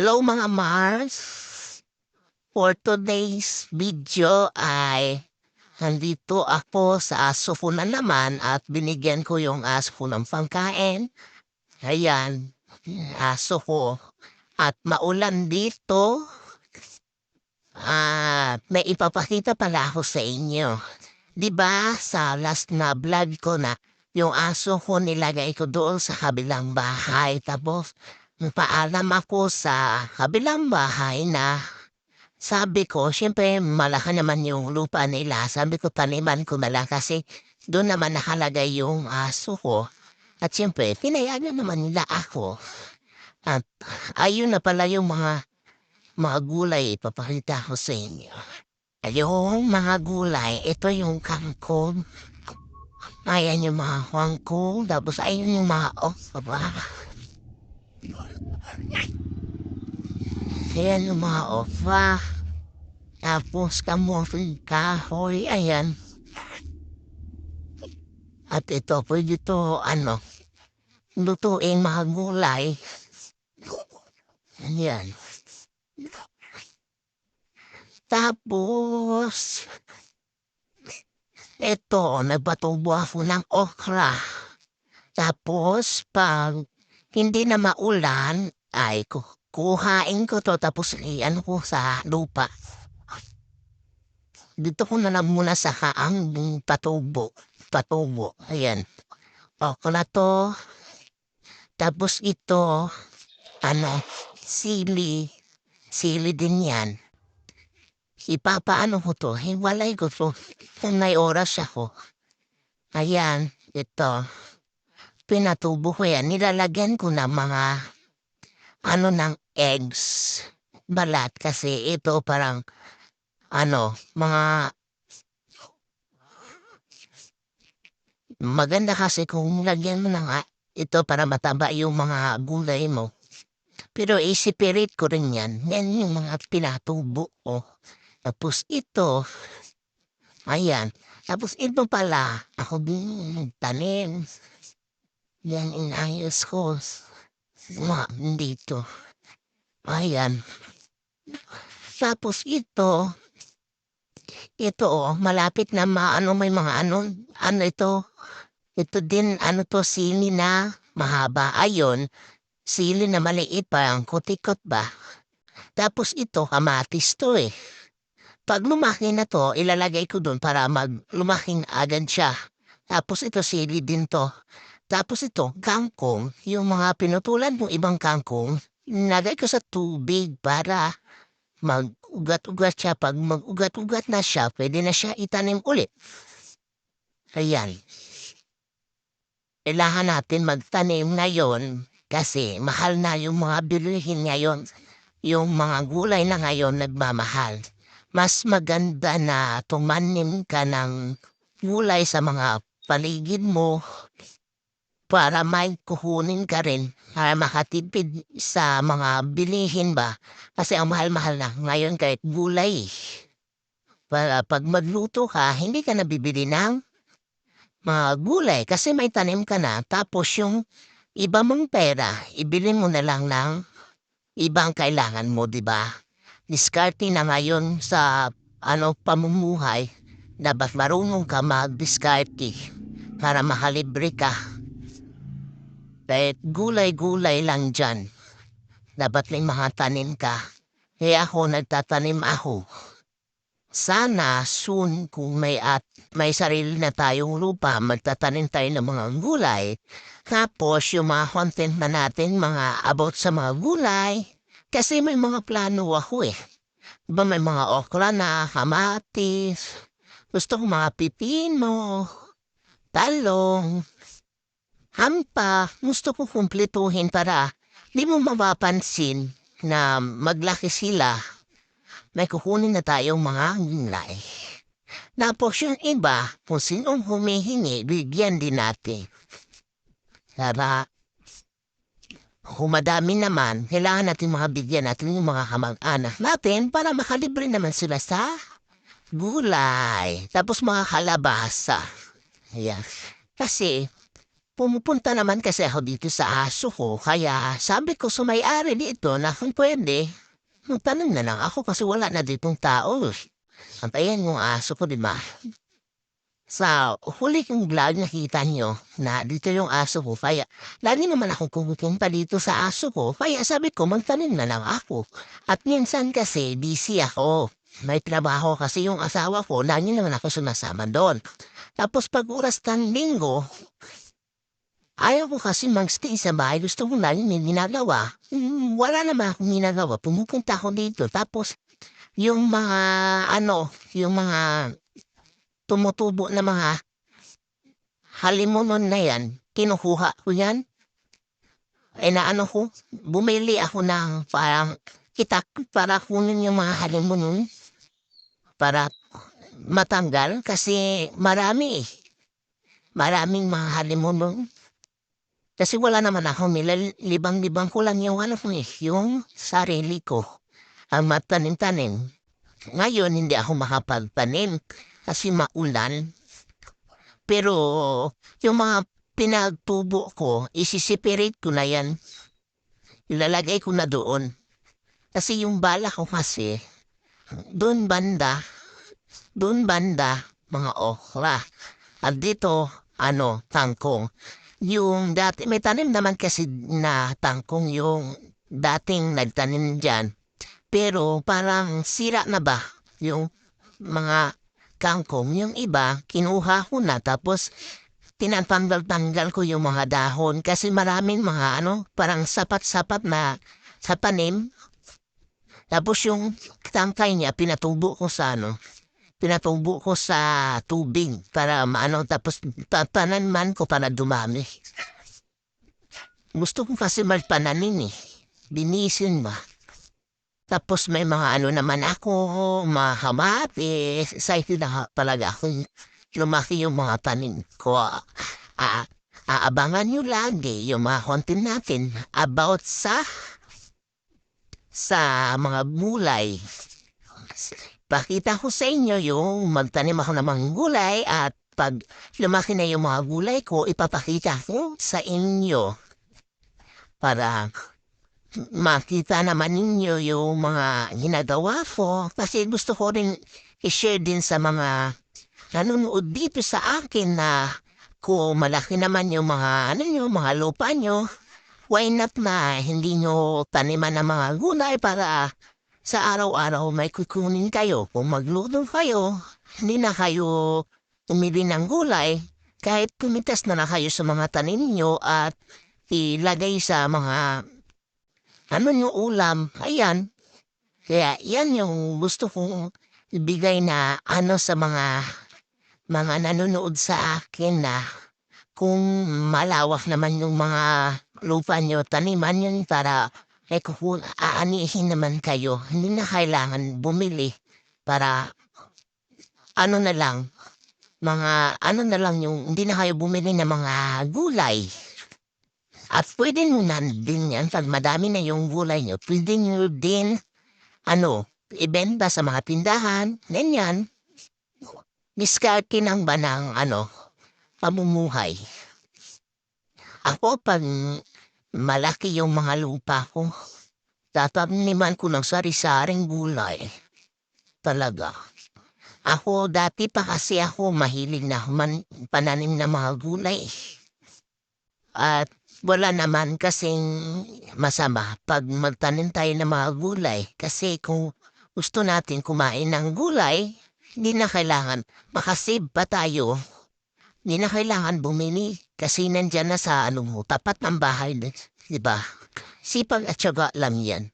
Hello mga Mars! For today's video ay nandito ako sa aso ko na naman at binigyan ko yung aso ko ng pangkain. Ayan, aso ko. At maulan dito. At may ipapakita pala ako sa inyo. 'Di ba sa last na vlog ko na yung aso ko nilagay ko doon sa kabilang bahay tapos Paalam ako sa kabilang bahay na sabi ko, siyempre malaki naman yung lupa nila. Sabi ko, taniman ko na kasi doon naman nakalagay yung aso ko. At siyempre, pinayagan naman nila ako. At ayun na pala yung mga mga gulay ipapakita ko sa inyo. Ayun, mga gulay, ito yung kangkong. Ayan yung mga kangkong, tapos ayun yung mga okra. Ayan yung mga okra. Tapos kamoting kahoy, ayan. At ito, pwede ito, ano, lutuin mga gulay. Ayan. Tapos, ito, nagpatubo ako ng okra. Tapos, pag hindi na maulan, ay ku kuhain ko to tapos iyan ko sa lupa. Dito ko na lang muna sa haang patubo. Patubo. Ayan. Okra to. Tapos ito, ano, sili. Sili din yan. Ipapaano ko to? Hiwalay ko to. Kung may oras ako. Ayan, ito pinatubo yan, nilalagyan ko ng mga ano ng eggs. Balat kasi ito parang ano, mga maganda kasi kung lagyan mo ng ito para mataba yung mga gulay mo. Pero isipirit ko rin yan. Yan yung mga pinatubo ko. Tapos ito, ayan. Tapos ito pala, ako din tanim. Yan inayos ko. Ma, dito. Ayan. Tapos ito, ito oh, malapit na maano may mga ano, ano ito, ito din ano to sili na mahaba. Ayon, sili na maliit pa ang kutikot ba. Tapos ito, kamatis to eh. Pag lumaki na to, ilalagay ko doon para mag lumaking agad siya. Tapos ito sili din to. Tapos ito, kangkong, yung mga pinutulan mong ibang kangkong, nagay ko sa tubig para mag-ugat-ugat siya. Pag mag-ugat-ugat na siya, pwede na siya itanim ulit. Ayan. Kailangan natin magtanim ngayon kasi mahal na yung mga bilihin ngayon. Yung mga gulay na ngayon nagmamahal. Mas maganda na tumanim ka ng gulay sa mga paligid mo para may kukunin ka rin para makatipid sa mga bilihin ba. Kasi ang mahal-mahal na ngayon kahit gulay. Para pag magluto ka, hindi ka nabibili ng mga gulay kasi may tanim ka na. Tapos yung iba mong pera, ibili mo na lang ng ibang kailangan mo, di ba? Diskarte na ngayon sa ano pamumuhay, dapat marunong ka mag-diskarte para makalibre ka kahit gulay-gulay lang dyan. Dapat may mga tanim ka. Kaya ako nagtatanim ako. Sana soon kung may at may sarili na tayong lupa, magtatanim tayo ng mga gulay. Tapos yung mga content na natin, mga about sa mga gulay. Kasi may mga plano ako eh. Diba may mga okra na, kamatis, gusto ko mga pipino, talong, Hampa, gusto ko kumpletuhin para di mo mapapansin na maglaki sila. May kukunin na tayong mga gulay. Tapos yung iba, kung sinong humihingi, bigyan din natin. Para humadami naman, kailangan natin mga natin yung mga kamag-anak natin para makalibre naman sila sa gulay. Tapos mga kalabasa. Ayan. Kasi pumupunta naman kasi ako dito sa aso ko, kaya sabi ko sa may-ari dito na kung pwede, magtanong na lang ako kasi wala na ditong tao. Antayin yung aso ko, di ba? Sa huli kong vlog nakita nyo na dito yung aso ko, kaya lagi naman akong pumupunta dito sa aso ko, kaya sabi ko magtanim na lang ako. At minsan kasi busy ako. May trabaho kasi yung asawa ko, lagi naman ako sumasama doon. Tapos pag oras ng linggo, ayaw ko kasi magstay sa bahay. Gusto ko lagi may ginagawa. Hmm, wala naman akong ginagawa. Pumupunta ako dito. Tapos yung mga ano, yung mga tumutubo na mga halimunon na yan, kinukuha ko yan. Ay na ano ko, bumili ako ng parang kitak para kunin yung mga halimunon para matanggal kasi marami. Maraming mga halimunon. Kasi wala naman ako libang-libang ko lang yung ano eh, yung sarili ko. Ang matanim-tanim. Ngayon, hindi ako makapagtanim kasi maulan. Pero yung mga pinagtubo ko, isisiperate ko na yan. Ilalagay ko na doon. Kasi yung bala ko kasi, doon banda, doon banda, mga okra. At dito, ano, tangkong. Yung dati, may tanim naman kasi na tangkong yung dating nagtanim dyan. Pero parang sira na ba yung mga kangkong. Yung iba, kinuha ko na tapos tinatanggal-tanggal ko yung mga dahon kasi maraming mga ano, parang sapat-sapat na sa panim. Tapos yung tangkay niya, pinatubo ko sa ano, pinatubo ko sa tubig para maano, tapos tatananman ko para dumami. Gusto ko kasi magpananim eh. Binisin ba? Tapos may mga ano naman ako, mga kamatis. Excited na talaga ako. Lumaki yung mga tanim ko. Ah, aabangan nyo lagi yung mga content natin about sa sa mga gulay. Pakita ko sa inyo yung magtanim ako ng mga gulay at pag lumaki na yung mga gulay ko, ipapakita ko sa inyo para makita naman ninyo yung mga ginagawa ko. Kasi gusto ko rin i-share din sa mga nanonood dito sa akin na kung malaki naman yung mga ano nyo, mga lupa nyo, why not na hindi nyo taniman ng mga gulay para sa araw-araw may kukunin kayo. Kung magluto kayo, hindi na kayo umili ng gulay, kahit pumitas na na kayo sa mga tanim nyo at ilagay sa mga ano yung ulam, ayan. Kaya yan yung gusto kong ibigay na ano sa mga mga nanonood sa akin na kung malawak naman yung mga lupa nyo, taniman yun para eh kung aanihin naman kayo, hindi na kailangan bumili para ano na lang, mga ano na lang yung hindi na kayo bumili ng mga gulay. At pwede nyo na din yan, pag madami na yung gulay nyo, pwede nyo din, ano, ibenta sa mga tindahan, ganyan. Diskarte ng ba ng, ano, pamumuhay. Ako, pag malaki yung mga lupa ko, tataniman ko ng sari-saring gulay. Talaga. Ako, dati pa kasi ako mahilig na man, pananim ng mga gulay. At wala naman kasing masama pag magtanim tayo ng mga gulay. Kasi kung gusto natin kumain ng gulay, hindi na kailangan makasave pa tayo. Hindi na kailangan bumili kasi nandyan na sa ano mo, tapat ng bahay, di ba? Sipag at syaga lang yan.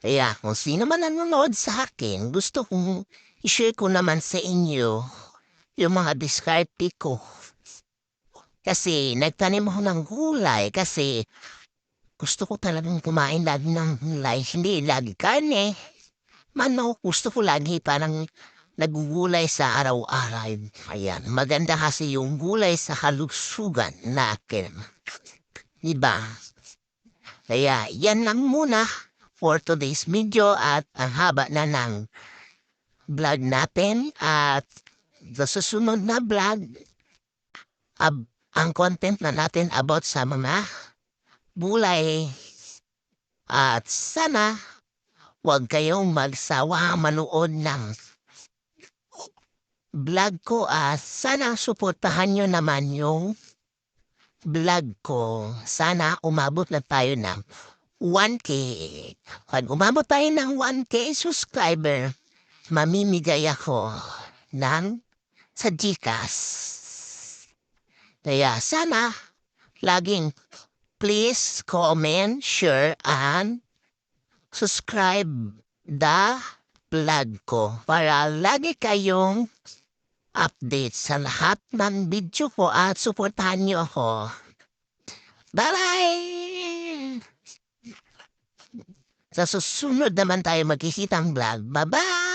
Kaya kung sino man nanonood sa akin, gusto kong i-share ko naman sa inyo yung mga diskarte ko. Kasi nagtanim ako ng gulay kasi gusto ko talagang kumain lagi ng gulay. Hindi lagi karne. Manok, gusto ko lagi parang nagugulay sa araw-araw. Ayan, maganda kasi yung gulay sa kalusugan natin. Diba? Kaya yan lang muna for today's video at ang haba na ng vlog natin at sa susunod na vlog ab ang content na natin about sa mga gulay. At sana huwag kayong magsawa manood ng vlog ko. At sana suportahan nyo naman yung vlog ko. Sana umabot na tayo ng 1K. Pag umabot tayo ng 1K subscriber, mamimigay ako ng sa Gcash. Kaya sana laging please comment, share, and subscribe the vlog ko para lagi kayong update sa lahat ng video ko at suportahan niyo ako. Bye-bye! Sa susunod naman tayo magkikitang vlog. Bye-bye!